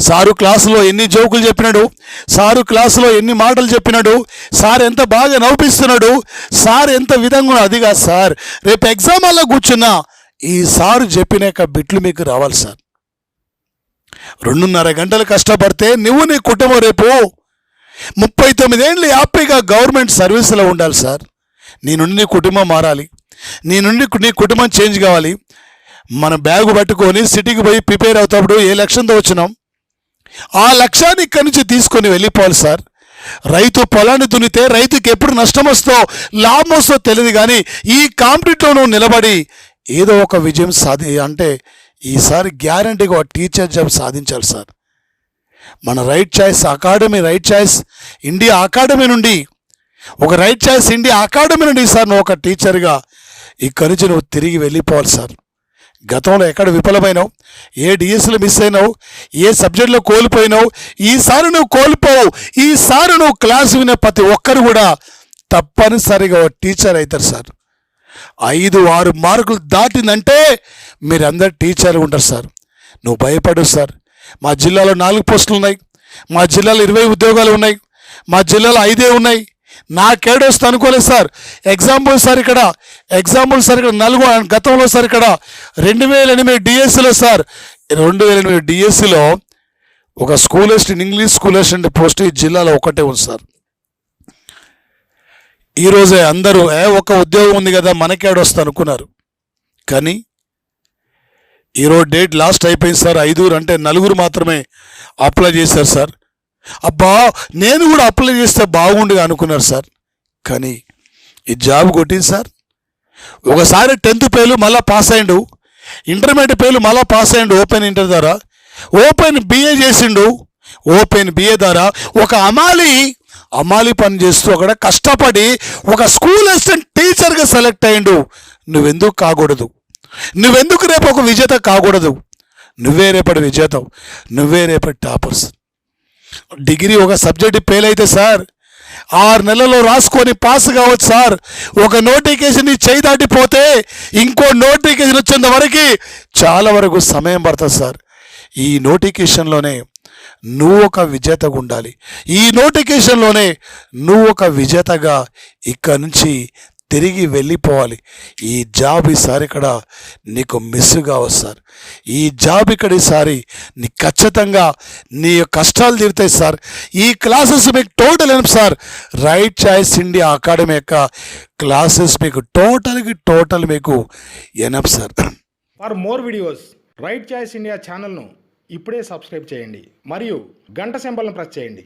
Sir క్లాసులో ఎన్ని జోకులు చెప్పినాడు? సారు క్లాసులో ఎన్ని మాటలు చెప్పినాడు? సార్ ఎంత బాగా నవ్విస్తున్నాడు? సార్ ఎంత విధంగా అదిగా అది కాదు సార్. రేపు ఎగ్జామ్ అలా కూర్చున్నా ఈ సారు చెప్పిన బిట్లు మీకు రావాలి సార్. రెండున్నర గంటలు కష్టపడితే నువ్వు నీ కుటుంబం రేపు ముప్పై తొమ్మిదేళ్ళు హ్యాపీగా గవర్నమెంట్ సర్వీస్లో ఉండాలి సార్. నీ నుండి నీ కుటుంబం మారాలి. నీ నుండి నీ కుటుంబం చేంజ్ కావాలి. మన బ్యాగు పట్టుకొని సిటీకి పోయి ప్రిపేర్ అవుతాడు ఏ లక్ష్యంతో వచ్చినాం? ఆ లక్ష్యాన్ని ఇక్కడి నుంచి తీసుకొని వెళ్ళిపోవాలి సార్. రైతు పొలాన్ని దున్నితే రైతుకి ఎప్పుడు నష్టం వస్తో లాభం వస్తో తెలియదు కానీ ఈ కాంపిటీట్లో నువ్వు నిలబడి ఏదో ఒక విజయం సాధి అంటే ఈసారి గ్యారంటీగా ఒక టీచర్ జాబ్ సాధించాలి సార్. మన right choice academy right choice India academy నుండి ఒక రైట్ చాయిస్ ఇండియా అకాడమీ నుండి సార్ నువ్వు ఒక టీచర్గా ఇక్కడి నుంచి నువ్వు తిరిగి వెళ్ళిపోవాలి సార్. గతంలో ఎక్కడ విఫలమైనావు? ఏ డిఎస్లు మిస్ అయినావు? ఏ సబ్జెక్టులో కోల్పోయినావు? ఈసారి నువ్వు కోల్పోవు. ఈసారి నువ్వు క్లాస్ వినే ప్రతి ఒక్కరు కూడా తప్పనిసరిగా టీచర్ అవుతారు సార్. ఐదు ఆరు మార్కులు దాటిందంటే మీరందరు టీచర్ ఉంటారు సార్. నువ్వు భయపడు సార్. మా జిల్లాలో నాలుగు పోస్టులు ఉన్నాయి. మా జిల్లాలో ఇరవై ఉద్యోగాలు ఉన్నాయి. మా జిల్లాలో ఐదే ఉన్నాయి. నాకేడొస్తే అనుకోలేదు సార్. ఎగ్జాంపుల్ సార్ ఇక్కడ. ఎగ్జాంపుల్ సార్ ఇక్కడ నలుగు గతంలో సార్ ఇక్కడ రెండు వేల ఎనిమిది డిఎస్సిలో సార్. రెండు వేల ఎనిమిది డిఎస్సిలో ఒక school assistant English school assistant post ఈ జిల్లాలో ఒకటే ఉంది సార్. ఈరోజే అందరూ ఏ ఒక ఉద్యోగం ఉంది కదా మనకేడొస్తా అనుకున్నారు కానీ ఈరోజు డేట్ లాస్ట్ అయిపోయింది సార్. ఐదుగురు అంటే నలుగురు మాత్రమే అప్లై చేశారు సార్. అబ్బా నేను కూడా అప్లై చేస్తే బాగుండుగా అనుకున్నారు సార్. కానీ ఈ జాబ్ కొట్టింది సార్. ఒకసారి టెన్త్ పేలు మళ్ళీ పాస్ అయ్యిండు ఇంటర్మీడియట్ పేలు మళ్ళీ పాస్ అయ్యిండు ఓపెన్ ఇంటర్ ద్వారా. ఓపెన్ బిఏ చేసిండు. ఓపెన్ బిఏ ద్వారా. ఒక అమాలి అమాలి పని చేస్తూ అక్కడ కష్టపడి ఒక స్కూల్ అసిస్టెంట్ టీచర్గా సెలెక్ట్ అయ్యిండు నువ్వెందుకు కాకూడదు? నువ్వెందుకు రేపు ఒక విజేత కాకూడదు? నువ్వే రేపటి విజేత. నువ్వే రేపటి టాపర్స్ డిగ్రీ ఒక సబ్జెక్ట్ ఫెయిల్ అయితే సార్ ఆరు నెలల్లో రాసుకొని పాస్ కావచ్చు సార్. ఒక నోటిఫికేషన్ చేయి దాటిపోతే ఇంకో నోటిఫికేషన్ వచ్చేంత వరకు చాలా వరకు సమయం పడుతుంది సార్. ఈ నోటిఫికేషన్లోనే నువ్వు ఒక విజేతగా ఉండాలి. ఈ నోటిఫికేషన్లోనే నువ్వు ఒక విజేతగా ఇక్కడ నుంచి తిరిగి వెళ్ళిపోవాలి. ఈ జాబ్ ఈసారి ఇక్కడ నీకు మిస్ కావచ్చు సార్ ఈ జాబ్ ఇక్కడ ఈసారి నీ ఖచ్చితంగా నీ కష్టాలు తీరుతాయి సార్. ఈ క్లాసెస్ మీకు టోటల్ ఏం sir? Right choice India academy యొక్క క్లాసెస్ మీకు టోటల్కి టోటల్ మీకు enough sir? For more videos right choice India ఛానల్ను ఇప్పుడే సబ్స్క్రైబ్ చేయండి. మరియు గంట సింబల్ను ప్రెస్ చేయండి.